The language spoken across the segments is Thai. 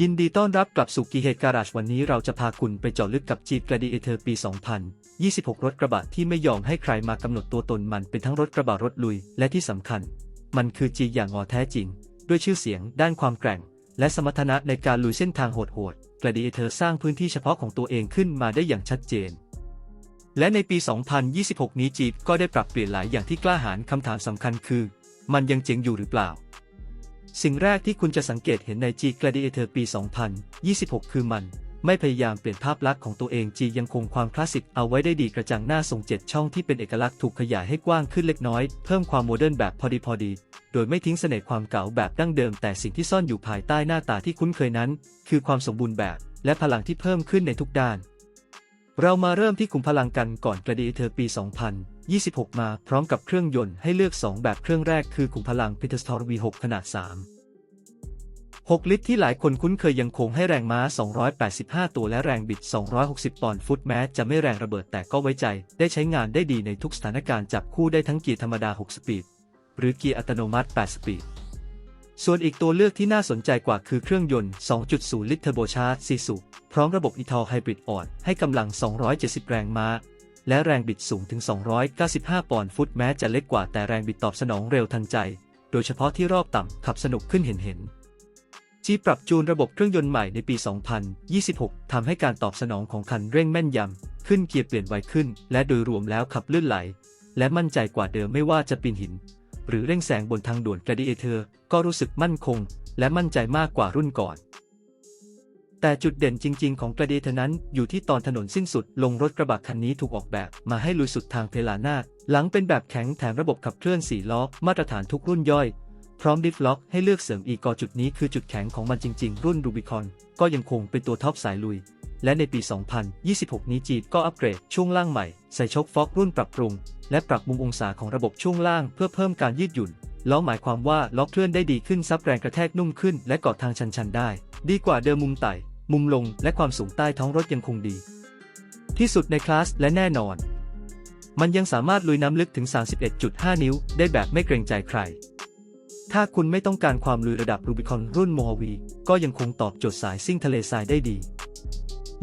ยินดีต้อนรับกลับสู่กีเฮดการาชวันนี้เราจะพาคุณไปเจาะลึกกับ Jeep Gladiator ปี 2026 รถกระบะที่ไม่ยอมให้ใครมากำหนดตัวตนมันเป็นทั้งรถกระบะรถลุย และที่สำคัญ มันคือ G อย่างงอแท้จริง ด้วยชื่อเสียง ด้านความแกร่ง และสมรรถนะในการลุยเส้นทางโหดๆ Gladiator สร้างพื้นที่เฉพาะของตัวเองขึ้นมาได้อย่างชัดเจน และในปี 2026 นี้ Jeep ก็ได้ปรับเปลี่ยนหลายอย่างที่กล้าหาญคำถามสำคัญคือ มันยังเจ๋งอยู่หรือเปล่า สิ่งแรกที่คุณจะสังเกตเห็นใน G Gladiator ปี 2026 คือมัน ไม่พยายามเปลี่ยนภาพลักษณ์ของตัวเอง G ยังคงความคลาสสิกเอาไว้ได้ดีกระจังหน้าทรงเจ็ดช่องที่เป็นเอกลักษณ์ถูกขยายให้กว้างขึ้นเล็กน้อย เพิ่มความโมเดิร์นแบบพอดีพอดี โดยไม่ทิ้งเสน่ห์ความเก่าแบบดั้งเดิม แต่สิ่งที่ซ่อนอยู่ภายใต้หน้าตาที่คุ้นเคยนั้น คือความสมบูรณ์แบบ และพลังที่เพิ่มขึ้นในทุกด้าน เรามาเริ่มที่ขุมพลังกันก่อน Gladiator ปี 2000 26 มาพร้อมกับเครื่องยนต์ให้เลือก 2 แบบเครื่องแรกคือขุมพลัง p e t e r s t o r V6 ขนาด 3 6 ลิตรที่หลายคนคุ้นเคยยังคงให้แรงม้า 285 ตัวและแรงบิด 260 ปอนด์ฟุตแม้จะไม่แรงระเบิดแต่ก็ไว้ใจ ได้ใช้งานได้ดีในทุกสถานการณ์จับคู่ได้ทั้งเกียร์ธรรมดา 6 สปีด หรือเกียร์อัตโนมัติ 8 สปีดส่วนอีกตัวเลือกที่น่าสนใจกว่าคือเครื่องยนต์ 2.0 ลิตรเทอร์โบชาร์จ4สูบพร้อมระบบอีทอลไฮบริดอ่อน ให้กำลัง 270 แรงม้า และแรงบิดสูงถึง 295 ปอนด์ฟุตแม้จะเล็กกว่าแต่แรงบิดตอบสนองเร็วทันใจ โดยเฉพาะที่รอบต่ำขับสนุกขึ้นเห็นเห็นจีปรับจูนระบบเครื่องยนต์ใหม่ในปี 2026 ทำให้การตอบสนองของคันเร่งแม่นยำ ขึ้นเกียร์เปลี่ยนไวขึ้น และโดยรวมแล้วขับลื่นไหล และมั่นใจกว่าเดิมไม่ว่าจะปีนหิน หรือเร่งแซงบนทางด่วน Gladiator ก็รู้สึกมั่นคง และมั่นใจมากกว่ารุ่นก่อน แต่จุดเด่นจริง ๆ ของ Gladiator นั้นอยู่ที่ตอนถนนสิ้นสุดลงรถกระบะคันนี้ถูกออกแบบ มาให้ลุยสุดทางเพลานาดหลังเป็นแบบแข็งแถมระบบขับเคลื่อน4ล้อมาตรฐานทุกรุ่นย่อย พร้อมดิฟล็อกให้เลือกเสริมอีกกอจุดนี้คือจุดแข็งของมันจริง ๆ รุ่น Rubicon ก็ยังคงเป็นตัวท็อปสายลุย และในปี 2026 นี้จีดก็อัปเกรดช่วงล่างใหม่ ใส่ชกฟอกรุ่นปรับปรุง และปรับมุมองศาของระบบช่วงล่างเพื่อเพิ่มการยืดหยุ่นล้อหมายความว่าล็อกเคลื่อนได้ดีขึ้นซับแรงกระแทกนุ่มขึ้น และเกาะทางชันๆได้ ดีกว่าเดิมมุมไต่ มุมลงและความสูงใต้ท้องรถยังคงดี ที่สุดในคลาสและแน่นอน มันยังสามารถลุยน้ำลึกถึง 31.5 นิ้ว ได้แบบไม่เกรงใจใคร ถ้าคุณไม่ต้องการความลุยระดับ Rubicon รุ่น Mojave ก็ยังคงตอบโจทย์สายซิ่งทะเลทรายได้ดี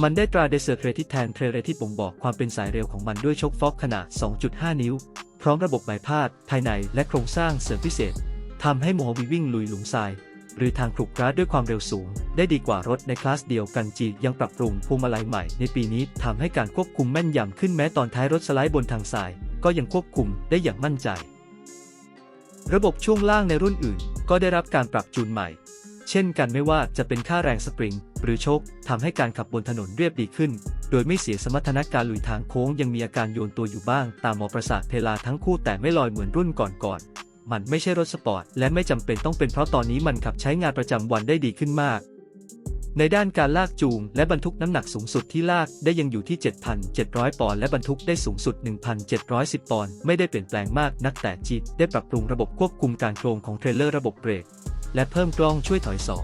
มันได้ตราเดเซอร์เครที่แทนเทรเรที่บ่งบอกความเป็นสายเร็วของมันด้วยชกฟอกขนาด 2.5 นิ้ว พร้อมระบบไม้พาด ภายในและโครงสร้างเสริมพิเศษทำให้โมฮ v วิ่งลุยหลุมทราย หรือทางครุกร้าด้วยความเร็วสูง ได้ดีกว่ารถในคลาสเดียวกันจียังปรับปรุงพวงมาลัยใหม่ ในปีนี้ทำให้การควบคุมแม่นยำขึ้นแม้ตอนท้ายรถสไลด์บนทางทราย ก็ยังควบคุมได้อย่างมั่นใจ ระบบช่วงล่างในรุ่นอื่น ก็ได้รับการปรับจูนใหม่ เช่นกันไม่ว่าจะเป็นค่าแรงสปริง หรือโชคทำให้การขับบนถนนเรียบดีขึ้น โดยไม่เสียสมรรถนะการลุยทางโค้งยังมีอาการโยนตัวอยู่บ้าง ตามหมอประสาทเพลาทั้งคู่แต่ไม่ลอยเหมือนรุ่นก่อนๆ มันไม่ใช่รถสปอร์ตและไม่จำเป็นต้องเป็นเพราะตอนนี้มันขับใช้งานประจำวันได้ดีขึ้นมาก ในด้านการลากจูงและบรรทุกน้ำหนักสูงสุดที่ลากได้ยังอยู่ที่ 7,700 ปอนด์และบรรทุกได้สูงสุด 1,710 ปอนด์ไม่ได้เปลี่ยนแปลงมากนักแต่จีดได้ปรับปรุงระบบควบคุมการโครงของเทรลเลอร์ระบบเบรกและเพิ่มกล้องช่วยถอยสอ